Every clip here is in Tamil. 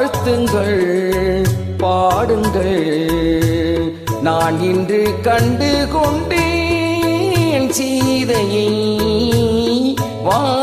வாழ்த்துங்கள் பாடுங்கள். நான் இன்று கண்டு கொண்டேன் சீதையை. வா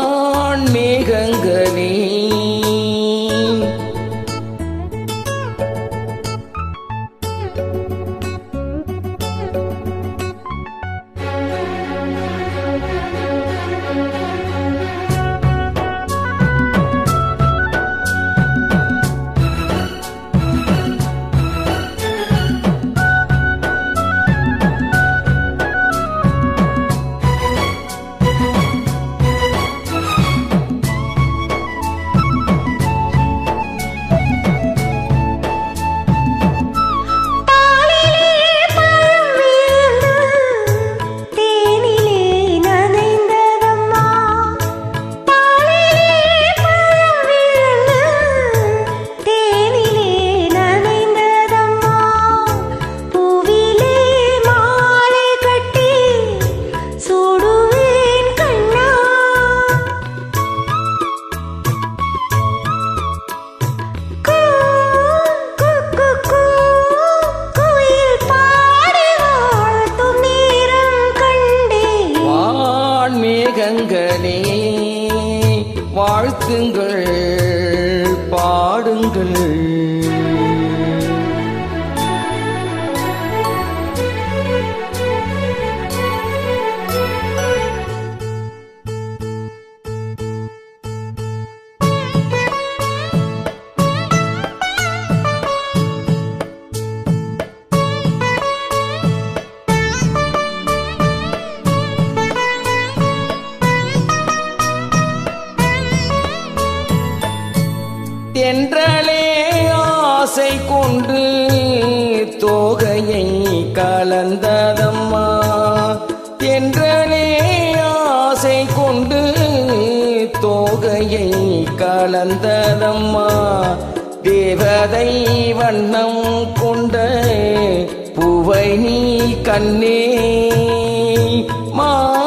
வாழ்த்துங்கள் பாடுங்கள். என்றலே ஆசை கொண்டு தோகையை கலந்ததம்மா. என்றலே ஆசை கொண்டு தோகையை கலந்ததம்மா. தேவதை வண்ணம் கொண்ட புவை நீ கண்ணே. மா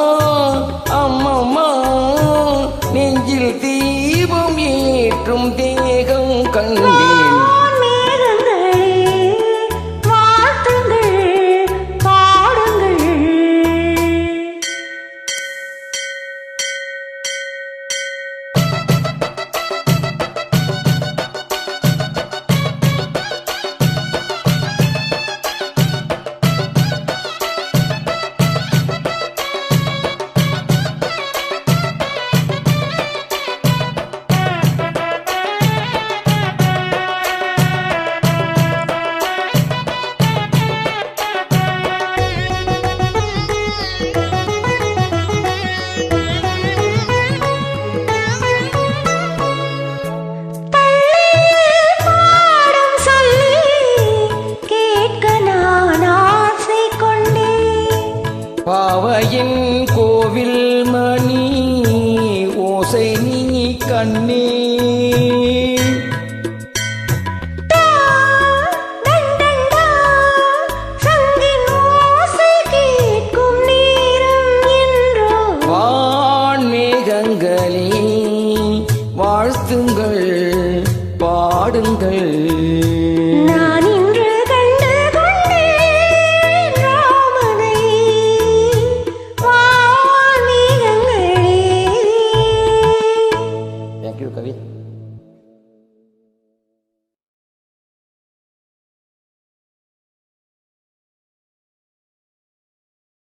கண்ணி